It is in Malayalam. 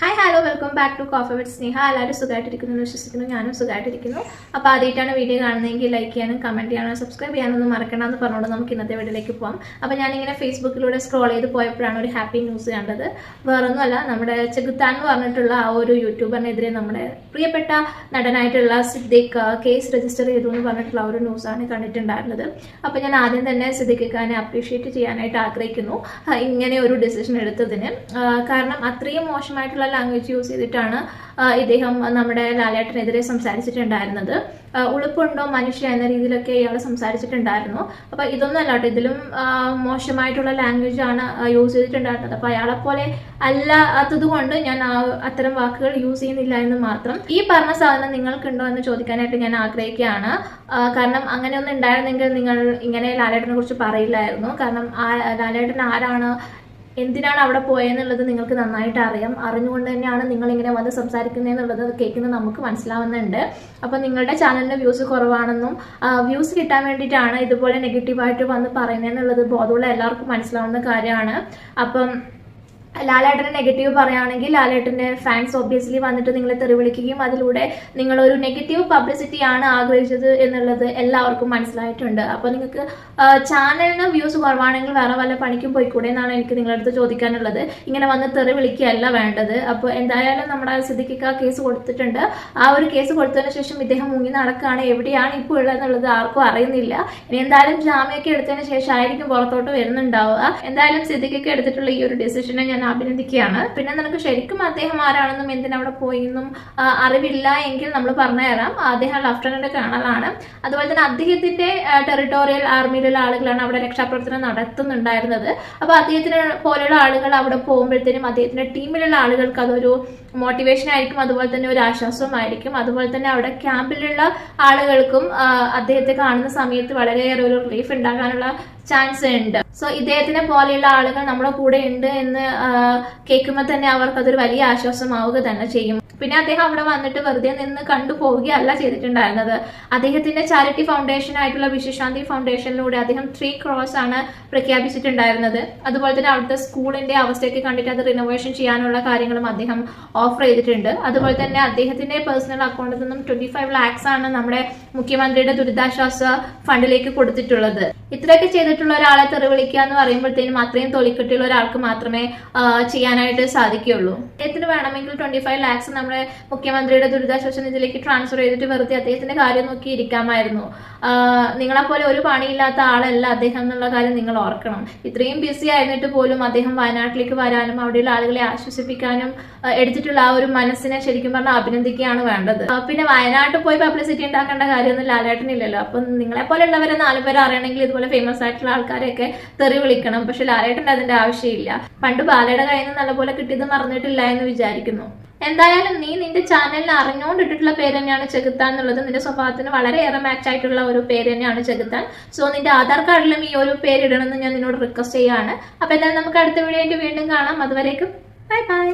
Hi hello welcome back to coffee with Sneha എല്ലാവരും സുഖമായിട്ടിരിക്കുന്നു എന്ന് വിശ്വസിക്കുന്നു ഞാനും സുഖമായിട്ടിരിക്കുന്നു അപ്പോൾ ആദ്യമായിട്ടാണ് വീഡിയോ കാണുന്നതെങ്കിൽ ലൈക്ക് ചെയ്യാനും കമന്റ് ചെയ്യാനും സബ്സ്ക്രൈബ് ചെയ്യാനൊന്നും മറക്കണം എന്ന് പറഞ്ഞുകൊണ്ട് നമുക്ക് ഇന്നത്തെ വീഡിയോയിലേക്ക് പോകാം അപ്പോൾ ഞാനിങ്ങനെ ഫേസ്ബുക്കിലൂടെ സ്ക്രോൾ ചെയ്ത് പോയപ്പോഴാണ് ഒരു ഹാപ്പി ന്യൂസ് കണ്ടത്. വേറൊന്നുമല്ല നമ്മുടെ ചെകുത്താൻ എന്ന് പറഞ്ഞിട്ടുള്ള ആ ഒരു യൂട്യൂബറിനെതിരെ നമ്മുടെ പ്രിയപ്പെട്ട നടനായിട്ടുള്ള സിദ്ദിഖ് കേസ് രജിസ്റ്റർ ചെയ്തു എന്ന് പറഞ്ഞിട്ടുള്ള ഒരു ന്യൂസാണ് കണ്ടിട്ടുണ്ടായിരുന്നത്. അപ്പോൾ ഞാൻ ആദ്യം തന്നെ സിദ്ദിഖ് ഖാനെ അപ്രീഷിയേറ്റ് ചെയ്യാനായിട്ട് ആഗ്രഹിക്കുന്നു. ഇങ്ങനെ ഒരു ഡിസിഷൻ എടുത്തതിന്. കാരണം അത്രയും മോശമായിട്ടുള്ള ലാംഗ്വേജ് യൂസ് ചെയ്തിട്ടാണ് ഇദ്ദേഹം നമ്മുടെ ലാലേട്ടനെതിരെ സംസാരിച്ചിട്ടുണ്ടായിരുന്നത്. ഉളുപ്പുണ്ടോ മനുഷ്യ എന്ന രീതിയിലൊക്കെ ഇയാൾ സംസാരിച്ചിട്ടുണ്ടായിരുന്നു. അപ്പോൾ ഇതൊന്നും അല്ലാട്ടോ ഇതിലും മോശമായിട്ടുള്ള ലാംഗ്വേജ് ആണ് യൂസ് ചെയ്തിട്ടുണ്ടായിരുന്നത്. അപ്പോൾ അയാളെപ്പോലെ അല്ലാത്തത് കൊണ്ട് ഞാൻ അത്തരം വാക്കുകൾ യൂസ് ചെയ്യുന്നില്ല എന്ന് മാത്രം. ഈ പറഞ്ഞ സാധനം നിങ്ങൾക്കുണ്ടോ എന്ന് ചോദിക്കാനായിട്ട് ഞാൻ ആഗ്രഹിക്കുകയാണ്. കാരണം അങ്ങനെയൊന്നും ഉണ്ടായിരുന്നെങ്കിൽ നിങ്ങൾ ഇങ്ങനെ ലാലേട്ടനെ കുറിച്ച് പറയില്ലായിരുന്നു. കാരണം ആ ലാലേട്ടൻ ആരാണ് എന്തിനാണ് അവിടെ പോയെന്നുള്ളത് നിങ്ങൾക്ക് നന്നായിട്ട് അറിയാം. അറിഞ്ഞുകൊണ്ട് തന്നെയാണ് നിങ്ങൾ ഇങ്ങനെ വന്ന് സംസാരിക്കുന്നതെന്നുള്ളത് കേൾക്കുന്നത് നമുക്ക് മനസ്സിലാവുന്നുണ്ട്. അപ്പോൾ നിങ്ങളുടെ ചാനലിന് വ്യൂസ് കുറവാണെന്നും വ്യൂസ് കിട്ടാൻ വേണ്ടിയിട്ടാണ് ഇതുപോലെ നെഗറ്റീവായിട്ട് വന്ന് പറയുന്നതെന്നുള്ളത് ബോധമുള്ള എല്ലാവർക്കും മനസ്സിലാവുന്ന കാര്യമാണ്. അപ്പം ലാലേട്ടന് നെഗറ്റീവ് പറയുകയാണെങ്കിൽ ലാലേട്ടന്റെ ഫാൻസ് ഒബ്വിയസ്ലി വന്നിട്ട് നിങ്ങളെ തെറി വിളിക്കുകയും അതിലൂടെ നിങ്ങളൊരു നെഗറ്റീവ് പബ്ലിസിറ്റിയാണ് ആഗ്രഹിച്ചത് എന്നുള്ളത് എല്ലാവർക്കും മനസ്സിലായിട്ടുണ്ട്. അപ്പോൾ നിങ്ങൾക്ക് ചാനലിന് വ്യൂസ് കുറവാണെങ്കിൽ വേറെ വല്ല പണിക്കും പോയിക്കൂടെ എന്നാണ് എനിക്ക് നിങ്ങളുടെ അടുത്ത് ചോദിക്കാനുള്ളത്. ഇങ്ങനെ വന്ന് തെറി വിളിക്കുകയല്ല വേണ്ടത്. അപ്പോൾ എന്തായാലും നമ്മുടെ സിദ്ദിഖിക്ക കേസ് കൊടുത്തിട്ടുണ്ട്. ആ ഒരു കേസ് കൊടുത്തതിന് ശേഷം ഇദ്ദേഹം മുങ്ങി നടക്കുകയാണ്. എവിടെയാണ് ഇപ്പോൾ ഉള്ളത് എന്നുള്ളത് ആർക്കും അറിയുന്നില്ല. ഇനി എന്തായാലും ജാമ്യമൊക്കെ എടുത്തതിന് ശേഷം ആയിരിക്കും പുറത്തോട്ട് വരുന്നുണ്ടാവുക. എന്തായാലും സിദ്ദിഖിക്ക എടുത്തിട്ടുള്ള ഈ ഒരു ഡിസിഷനെ ഞാൻ അഭിനന്ദിക്കുകയാണ്. പിന്നെ നമുക്ക് ശരിക്കും അദ്ദേഹം ആരാണെന്നും എന്തിനവിടെ പോയി എന്നും ആ, അറിവില്ല എങ്കിൽ നമ്മൾ പറഞ്ഞുതരാം. അദ്ദേഹം ലഫ്റ്റനന്റ് കേണലാണ്. അതുപോലെ തന്നെ അദ്ദേഹത്തിന്റെ ടെറിട്ടോറിയൽ ആർമിയിലുള്ള ആളുകളാണ് അവിടെ രക്ഷാപ്രവർത്തനം നടത്തുന്നുണ്ടായിരുന്നത്. അപ്പോൾ അദ്ദേഹത്തിന് പോലെയുള്ള ആളുകൾ അവിടെ പോകുമ്പോഴത്തേനും അദ്ദേഹത്തിന്റെ ടീമിലുള്ള ആളുകൾക്ക് അതൊരു മോട്ടിവേഷൻ ആയിരിക്കും അതുപോലെ തന്നെ ഒരു ആശ്വാസവുമായിരിക്കും അതുപോലെ തന്നെ അവിടെ ക്യാമ്പിലുള്ള ആളുകൾക്കും അദ്ദേഹത്തെ കാണുന്ന സമയത്ത് വളരെയേറെ ഒരു റിലീഫ് ഉണ്ടാകാനുള്ള ചാൻസ് ഉണ്ട്. സോ ഇദ്ദേഹത്തിനെ പോലെയുള്ള ആളുകൾ നമ്മുടെ കൂടെ ഉണ്ട് എന്ന് കേൾക്കുമ്പോൾ തന്നെ അവർക്ക് അതൊരു വലിയ ആശ്വാസമാവുക തന്നെ ചെയ്യും. പിന്നെ അദ്ദേഹം അവിടെ വന്നിട്ട് വെറുതെ നിന്ന് കണ്ടു പോവുകയല്ല ചെയ്തിട്ടുണ്ടായിരുന്നത്. അദ്ദേഹത്തിന്റെ ചാരിറ്റി ഫൗണ്ടേഷൻ ആയിട്ടുള്ള വിശ്വശാന്തി ഫൗണ്ടേഷനിലൂടെ അദ്ദേഹം ത്രീ ക്രോസ് ആണ് പ്രഖ്യാപിച്ചിട്ടുണ്ടായിരുന്നത്. അതുപോലെ തന്നെ അവിടുത്തെ സ്കൂളിന്റെ അവസ്ഥയൊക്കെ കണ്ടിട്ട് അത് റിനോവേഷൻ ചെയ്യാനുള്ള കാര്യങ്ങളും അദ്ദേഹം ഓഫർ ചെയ്തിട്ടുണ്ട്. അതുപോലെ തന്നെ അദ്ദേഹത്തിന്റെ പേഴ്സണൽ അക്കൗണ്ടിൽ നിന്നും ട്വന്റി ഫൈവ് ലാക്സ് ആണ് നമ്മുടെ മുഖ്യമന്ത്രിയുടെ ദുരിതാശ്വാസ ഫണ്ടിലേക്ക് കൊടുത്തിട്ടുള്ളത്. ഇത്രയൊക്കെ ചെയ്തിട്ടുള്ള ഒരാളെ തെറിവിളിക്കുക എന്ന് പറയുമ്പോഴത്തേനും അത്രയും തൊലിക്കെട്ടിയുള്ള ഒരാൾക്ക് മാത്രമേ ചെയ്യാനായിട്ട് സാധിക്കുകയുള്ളൂ. അദ്ദേഹത്തിന് വേണമെങ്കിൽ ട്വന്റി ഫൈവ് ലാക്സ് നമ്മുടെ മുഖ്യമന്ത്രിയുടെ ദുരിതാശ്വാസ നിധിയിലേക്ക് ട്രാൻസ്ഫർ ചെയ്തിട്ട് വെറുതെ അദ്ദേഹത്തിന്റെ കാര്യം നോക്കി ഇരിക്കാമായിരുന്നു. നിങ്ങളെപ്പോലെ ഒരു പണിയില്ലാത്ത ആളല്ല അദ്ദേഹം എന്നുള്ള കാര്യം നിങ്ങൾ ഓർക്കണം. ഇത്രയും ബിസി ആയിരുന്നിട്ട് പോലും അദ്ദേഹം വയനാട്ടിലേക്ക് വരാനും അവിടെയുള്ള ആളുകളെ ആശ്വസിപ്പിക്കാനും ആ, എടുത്തിട്ടുള്ള ആ ഒരു മനസ്സിനെ ശരിക്കും പറഞ്ഞാൽ അഭിനന്ദിക്കുകയാണ് വേണ്ടത്. പിന്നെ വയനാട്ടിൽ പോയി പബ്ലിസിറ്റി ഉണ്ടാക്കേണ്ട കാര്യമൊന്നും ലാലേട്ടനില്ലല്ലോ. അപ്പം നിങ്ങളെ പോലെയുള്ളവരെ നാല് പേര് അറിയണമെങ്കിൽ ഇതുപോലെ ഫേമസ് ആയിട്ടുള്ള ആൾക്കാരെയൊക്കെ തെറി വിളിക്കണം. പക്ഷെ ലാലേട്ടന്റെ അതിന്റെ ആവശ്യമില്ല. പണ്ട് ബാലയുടെ കയ്യിൽ നിന്ന് നല്ലപോലെ കിട്ടിയത് മറന്നിട്ടില്ല എന്ന് വിചാരിക്കുന്നു. എന്തായാലും നീ നിന്റെ ചാനലിൽ അറിഞ്ഞുകൊണ്ടിട്ടുള്ള പേര് തന്നെയാണ് ചെകുത്താൻ എന്നുള്ളത് നിന്റെ സ്വഭാവത്തിന് വളരെയേറെ മാച്ച് ആയിട്ടുള്ള ഒരു പേര് തന്നെയാണ് ചെകുത്താൻ. സോ നിന്റെ ആധാർ കാർഡിലും ഈ ഒരു പേര് ഇടണമെന്ന് ഞാൻ നിന്നോട് റിക്വസ്റ്റ് ചെയ്യാണ് അപ്പൊ എന്തായാലും നമുക്ക് അടുത്ത വീഡിയോ വീണ്ടും കാണാം. അതുവരേക്കും ബൈ ബൈ